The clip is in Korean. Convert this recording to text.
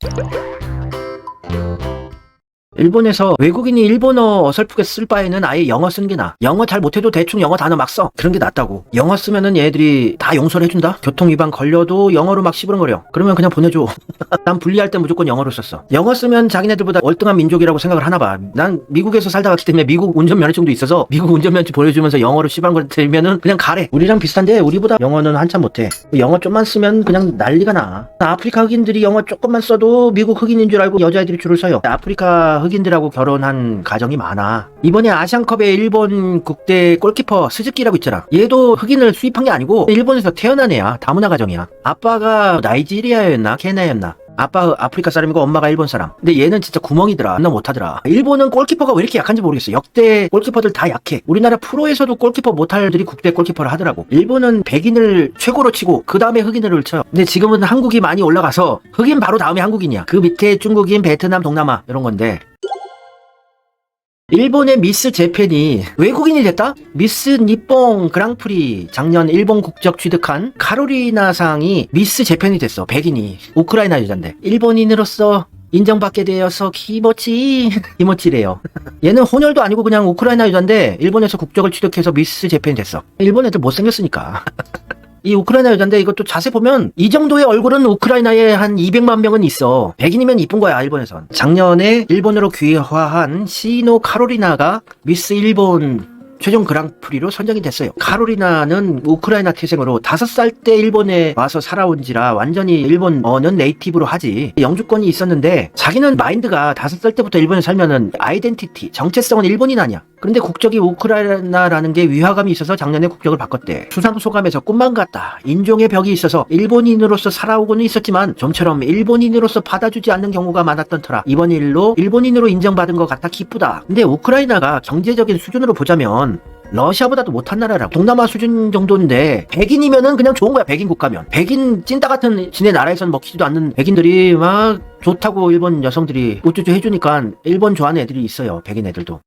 Thank you. 일본에서 외국인이 일본어 어설프게 쓸 바에는 아예 영어 쓰는 게 나아. 영어 잘 못해도 대충 영어 단어 막 써. 그런 게 낫다고. 영어 쓰면은 얘들이 다 용서를 해준다? 교통위반 걸려도 영어로 막 시부렁거려. 그러면 그냥 보내줘. 난 분리할 때 무조건 영어로 썼어. 영어 쓰면 자기네들보다 월등한 민족이라고 생각을 하나 봐. 난 미국에서 살다 갔기 때문에 미국 운전면허증도 있어서 미국 운전면허증 보내주면서 영어로 시부렁거리 들면은 그냥 가래. 우리랑 비슷한데 우리보다 영어는 한참 못해. 영어 좀만 쓰면 그냥 난리가 나. 아프리카 흑인들이 영어 조금만 써도 미국 흑인인 줄 알고 여자애들이 줄을 서요. 아프리카 흑인 들하고 결혼한 가정이 많아. 이번에 아시안컵에 일본 국대 골키퍼 스즈키라고 있잖아. 얘도 흑인을 수입한 게 아니고 일본에서 태어난 애야. 다문화 가정이야. 아빠가 나이지리아였나 케냐였나. 아빠 아프리카 사람이고 엄마가 일본 사람. 근데 얘는 진짜 구멍이더라. 나 못하더라. 일본은 골키퍼가 왜 이렇게 약한지 모르겠어. 역대 골키퍼들 다 약해. 우리나라 프로에서도 골키퍼 못할 애들이 국대 골키퍼를 하더라고. 일본은 백인을 최고로 치고 그 다음에 흑인을 쳐요. 근데 지금은 한국이 많이 올라가서 흑인 바로 다음에 한국인이야. 그 밑에 중국인, 베트남, 동남아 이런 건데 일본의 미스 재팬이 외국인이 됐다? 미스 니뽕 그랑프리 작년 일본 국적 취득한 카로리나상이 미스 재팬이 됐어. 백인이 우크라이나 여잔데 일본인으로서 인정받게 되어서 기모치 기모치래요. 얘는 혼혈도 아니고 그냥 우크라이나 여잔데 일본에서 국적을 취득해서 미스 재팬이 됐어. 일본 애들 못생겼으니까. 이 우크라이나 여잔데 이것도 자세히 보면 이 정도의 얼굴은 우크라이나에 한 200만 명은 있어. 백인이면 이쁜 거야, 일본에선. 작년에 일본으로 귀화한 시노 카로리나가 미스 일본 최종 그랑프리로 선정이 됐어요. 카로리나는 우크라이나 태생으로 다섯 살때 일본에 와서 살아온지라 완전히 일본어는 네이티브로 하지. 영주권이 있었는데 자기는 마인드가 다섯 살 때부터 일본에 살면은 아이덴티티, 정체성은 일본인 아니야. 그런데 국적이 우크라이나라는 게 위화감이 있어서 작년에 국적을 바꿨대. 수상 소감에서 꿈만 같다. 인종의 벽이 있어서 일본인으로서 살아오고는 있었지만 좀처럼 일본인으로서 받아주지 않는 경우가 많았던 터라 이번 일로 일본인으로 인정받은 것 같아 기쁘다. 근데 우크라이나가 경제적인 수준으로 보자면 러시아보다도 못한 나라라고. 동남아 수준 정도인데, 백인이면은 그냥 좋은 거야, 백인 국가면. 백인 찐따 같은 지네 나라에선 먹히지도 않는 백인들이 막 좋다고 일본 여성들이 우쭈쭈 해주니까 일본 좋아하는 애들이 있어요, 백인 애들도.